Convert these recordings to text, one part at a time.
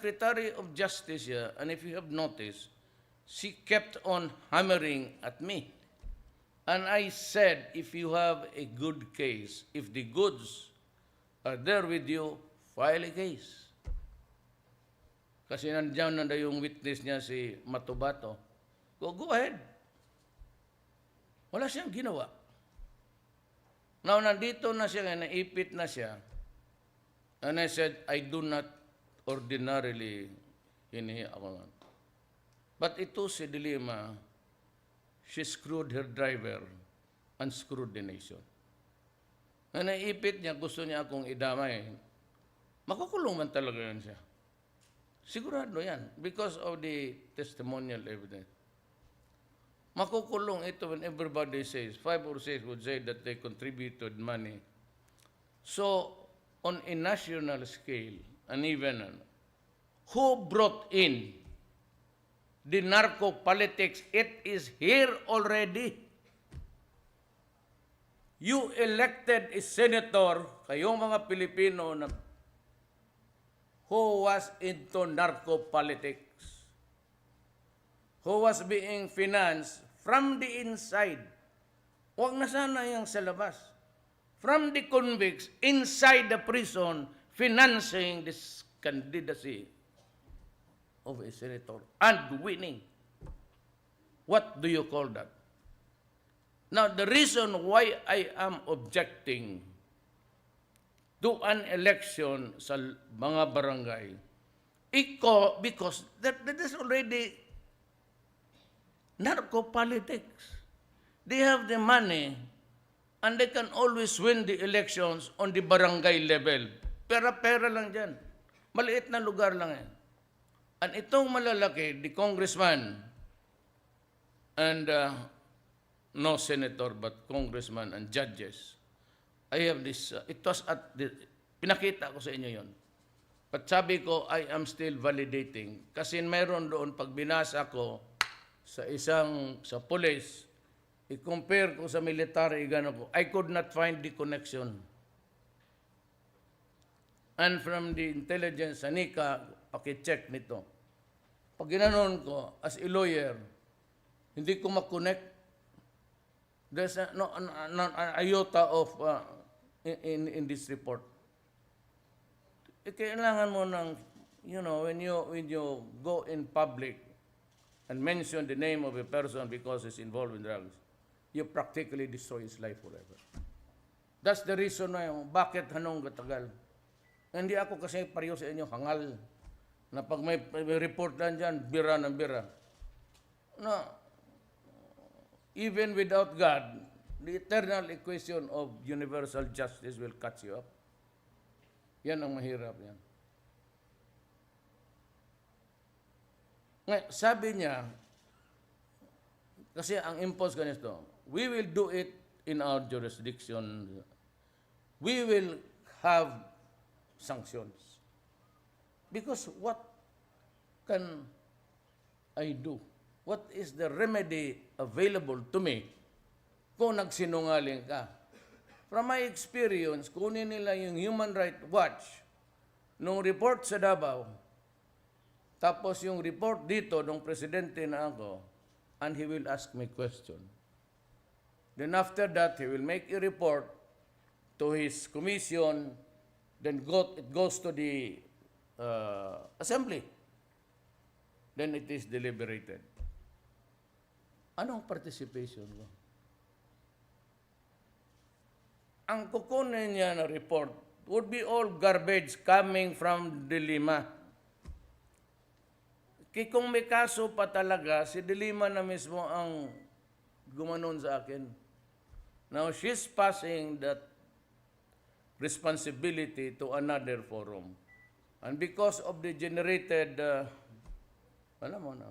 Secretary of Justice here, and if you have noticed, she kept on hammering at me. And I said, if you have a good case, if the goods are there with you, file a case. Kasi nandiyan na yung witness niya si Matubato. Go, go ahead. Wala siyang ginawa. Now, nandito na siya, naipit na siya. And I said, I do not ordinarily hinihi ako. But ito si Dilima, she screwed her driver and screwed the nation. Na naipit niya, gusto niya akong idamay. Makukulong man talaga yan siya. Sigurado yan. Because of the testimonial evidence. Makukulong ito when everybody says, five or six would say that they contributed money. So, on a national scale, and even uh, who brought in the narco politics, it is here already. You elected a senator, kayong mga Pilipino na who was into narco politics, who was being financed from the inside. Huwag na sana yung sa labas. From the convicts inside the prison financing this candidacy of a senator and winning. What do you call that? Now, the reason why I am objecting to an election sa mga barangay, iko, because that, that is already narco politics. They have the money and they can always win the elections on the barangay level. Pera-pera lang dyan. Maliit na lugar lang yan. And itong malalaki, the congressman, and uh, no senator but congressman and judges, I have this, uh, it was at the, pinakita ko sa inyo yon. But sabi ko, I am still validating. Kasi meron doon, pag binasa ko sa isang, sa police, i-compare ko sa military, gano'n ko, I could not find the connection. And from the intelligence, Anika, pakicheck nito. Pag ginanon ko, as a lawyer, hindi ko makonect. There's a, no, an, an, an iota of uh, in, in, in this report. Eh, kailangan mo ng, you know, when you, when you go in public and mention the name of a person because he's involved in drugs, you practically destroy his life forever. That's the reason why, bakit hanong katagal. Hindi ako kasi pareho sa inyo, hangal. Na pag may, may report lang dyan, bira ng bira. No, even without God, the eternal equation of universal justice will catch you up. Yan ang mahirap yan. Ngay- Sabi niya, kasi ang impulse ganito, we will do it in our jurisdiction. We will have sanctions. Because what can I do? What is the remedy available to me kung nagsinungaling ka? From my experience, kunin nila yung Human Rights Watch nung report sa Davao, tapos yung report dito nung presidente na ako, and he will ask me question. Then after that, he will make a report to his commission, then go, it goes to the uh, assembly. Then it is deliberated. Anong participation ko? Ang kukunin niya na report would be all garbage coming from Dilima. Kaya kung may kaso pa talaga, si Dilima na mismo ang gumanon sa akin. Now, she's passing that responsibility to another forum. And because of the generated, uh, alam mo na,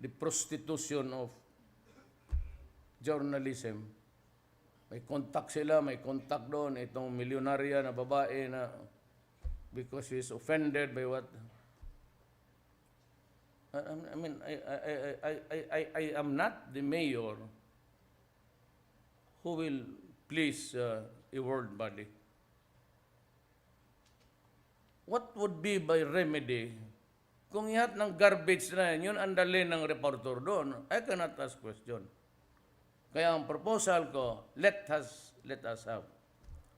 the prostitution of journalism, may contact sila, may contact doon, itong milyonarya na babae na because she is offended by what I, mean, I, I, I, I, I, I am not the mayor who will please uh, a world body. what would be by remedy kung ihat ng garbage na yun ang dali ng reporter doon. I cannot ask question. Kaya ang proposal ko, let us, let us have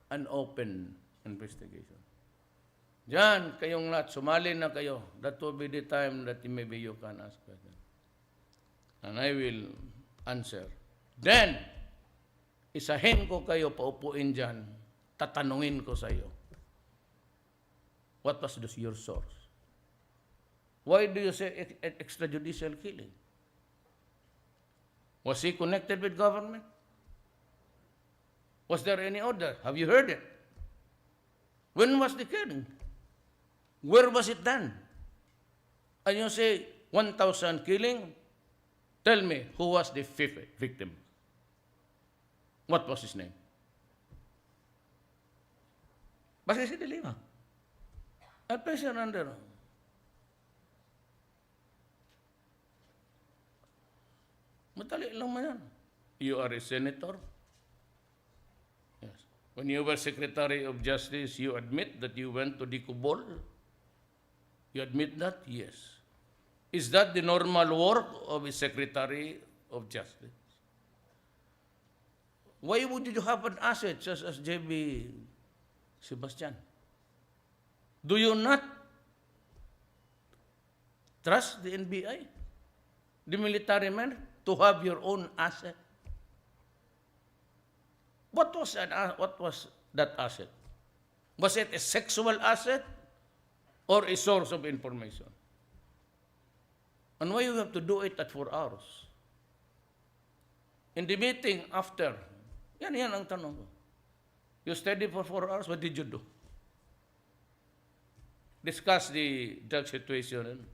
an open investigation. Diyan, kayong lahat, sumali na kayo. That will be the time that maybe you can ask question. And I will answer. Then, isahin ko kayo, paupuin dyan, tatanungin ko sa iyo. What was this, your source? Why do you say ex- ex- extrajudicial killing? Was he connected with government? Was there any order? Have you heard it? When was the killing? Where was it done? And you say 1,000 killing? Tell me, who was the fifth victim? What was his name? Basta si Dilima. At pressure under. Madali lang man yan. You are a senator. Yes. When you were Secretary of Justice, you admit that you went to Dicobol? You admit that? Yes. Is that the normal work of a Secretary of Justice? Why would you have an asset such as J.B. Sebastian? Do you not trust the NBI, the military men, to have your own asset? What was an, what was that asset? Was it a sexual asset or a source of information? And why you have to do it at four hours? In the meeting after, yan yan ang tanong ko. You study for four hours, what did you do? Discuss the drug situation.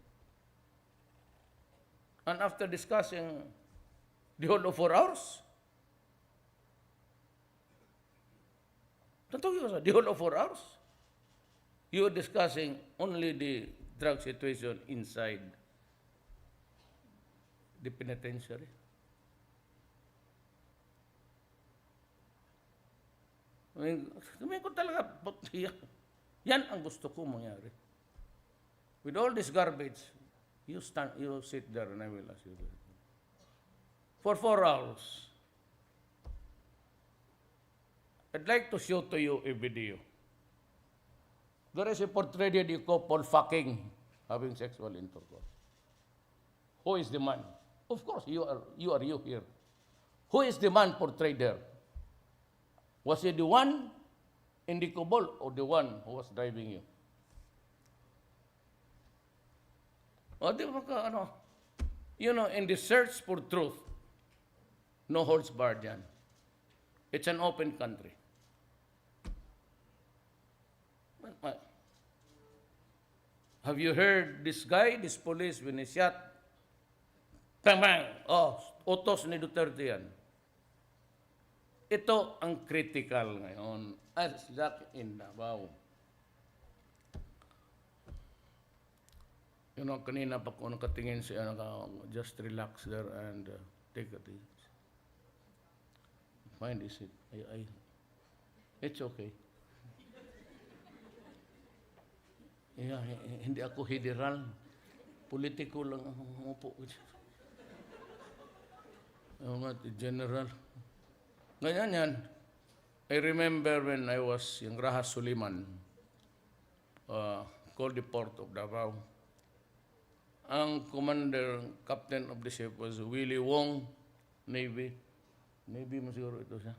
And after discussing the whole of four hours, Totoo yun. The whole of four hours. You were discussing only the drug situation inside the penitentiary. Sabihin ko talaga, but yan, ang gusto ko mangyari. With all this garbage, you stand, you sit there and I will ask you. For four hours, I'd like to show to you a video. There is a portrait of the couple fucking, having sexual intercourse. Who is the man? Of course, you are you, are you here. Who is the man portrayed there? Was he the one in the couple or the one who was driving you? O di ba ano? You know, in the search for truth, no holds barred yan. It's an open country. Have you heard this guy, this police, when he shot? Bang! Oh, utos ni Duterte yan. Ito ang critical ngayon. As like in Davao. You know, kanina pa ko nakatingin siya, naka, just relax there and uh, take it easy. Fine, is it? I, I, it's okay. Yeah, hindi ako federal. Politiko lang ako umupo. Ako nga, general. Ganyan yan. I remember when I was yung Rahas Suliman, uh, called the port of Davao. Ang commander, captain of the ship was Willie Wong, Navy. Navy mo siguro ito siya.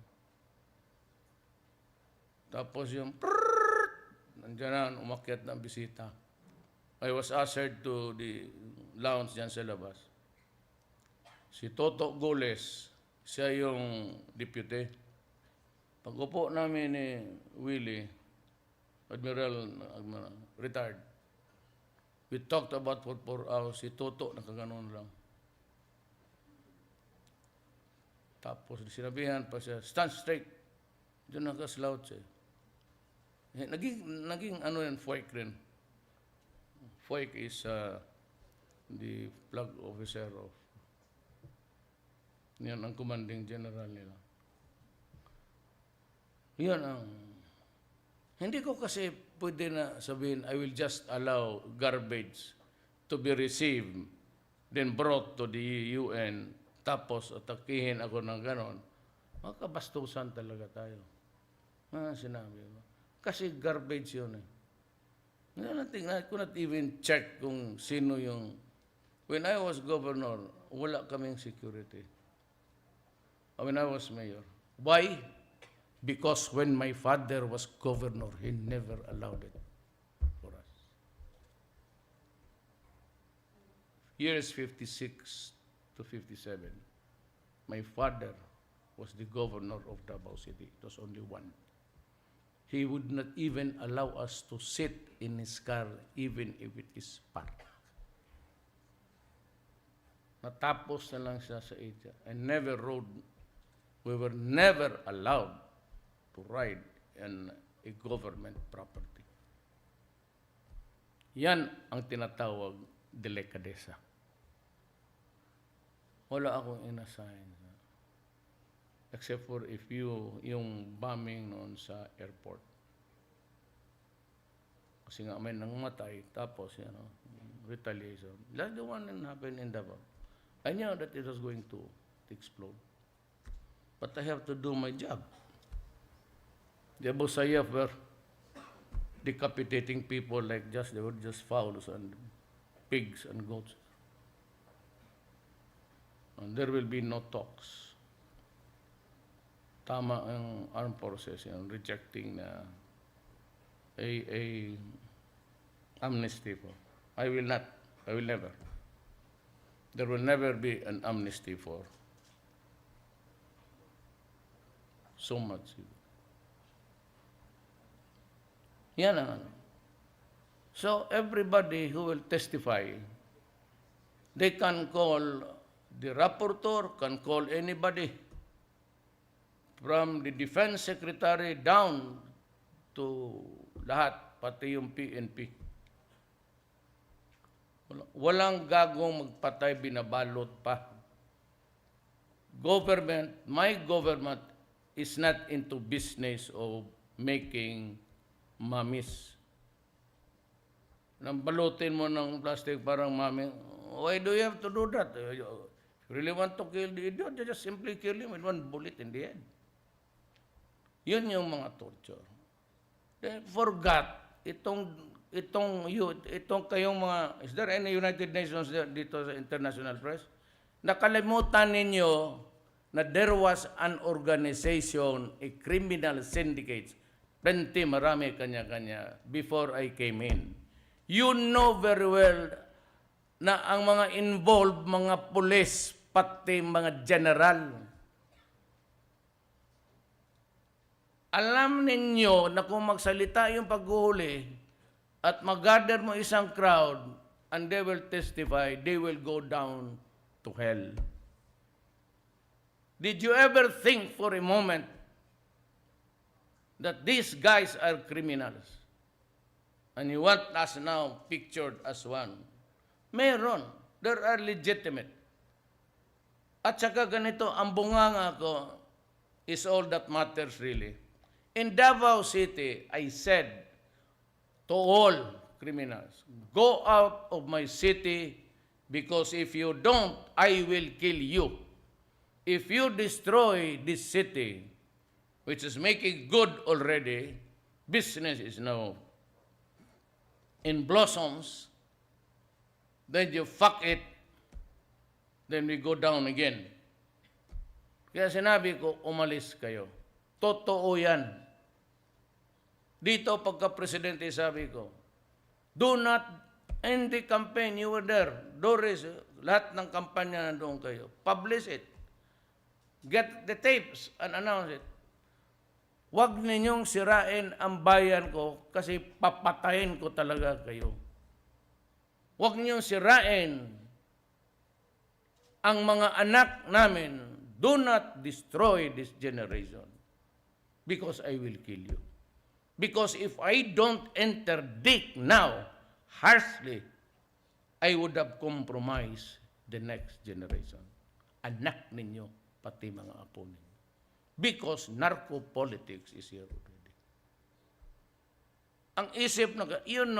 Tapos yung prrrr, nandiyan na, umakyat ng bisita. I was ushered to the lounge dyan sa labas. Si Toto Goles, siya yung deputy. Pag upo namin ni Willie, Admiral, Admiral retired, we talked about for four hours. Si Toto, nakaganon lang. Tapos sinabihan pa siya, stand straight. Diyan nakaslaut siya. Eh, Naging, naging ano yan, FOIC rin. FOIC is uh, the flag officer of yan ang commanding general nila. Yan ang hindi ko kasi pwede na sabihin, I will just allow garbage to be received, then brought to the UN, tapos atakihin ako ng ganon, makabastusan talaga tayo. Ah, sinabi mo. Kasi garbage yun eh. Ngayon, I could even check kung sino yung... When I was governor, wala kaming security. When I was mayor. Why? Because when my father was governor, he never allowed it for us. Years 56 to 57, my father was the governor of Davao City. It was only one. He would not even allow us to sit in his car even if it is parked. Natapos na lang siya sa Asia. I never rode, we were never allowed to ride in a government property. Yan ang tinatawag delikadesa. Wala akong inassign. Except for if you, yung bombing noon sa airport. Kasi nga may nangamatay, tapos, you know, retaliation. That's the one that happened in Davao. I knew that it was going to explode. But I have to do my job. The Abu Sayyaf were decapitating people like just, they were just fowls and pigs and goats. And there will be no talks. Tama ang armed forces, know, rejecting na a, a amnesty for. I will not. I will never. There will never be an amnesty for so much. Yan ang ano. So everybody who will testify, they can call the rapporteur, can call anybody from the defense secretary down to lahat, pati yung PNP. Wala- Walang gagong magpatay, binabalot pa. Government, my government is not into business of making mamis. Nang balutin mo ng plastic parang mami, why do you have to do that? If you really want to kill the idiot, you just simply kill him with one bullet in the head. Yun yung mga torture. They forgot itong itong youth, itong kayong mga is there any United Nations dito sa international press? Nakalimutan ninyo na there was an organization, a criminal syndicate, plenty, marami kanya-kanya, before I came in. You know very well na ang mga involved, mga pulis, pati mga general, alam ninyo na kung magsalita yung paghuhuli at mag-gather mo isang crowd and they will testify, they will go down to hell. Did you ever think for a moment that these guys are criminals? And you want us now pictured as one? Meron. There are legitimate. At saka ganito, ang bunganga ko is all that matters really. In Davao City, I said to all criminals, go out of my city because if you don't, I will kill you. If you destroy this city, which is making good already, business is now in blossoms, then you fuck it, then we go down again. Kaya sinabi ko, umalis kayo. Totoo yan. Dito, pagka-presidente, sabi ko, do not, in the campaign, you were there. Doris, lahat ng kampanya nandoon kayo. Publish it. Get the tapes and announce it. Huwag ninyong sirain ang bayan ko kasi papatayin ko talaga kayo. Huwag ninyong sirain ang mga anak namin. Do not destroy this generation because I will kill you. Because if I don't interdict now, harshly, I would have compromised the next generation. Anak ninyo, pati mga apo ninyo. Because narco-politics is here already. ang isip, ng, you know,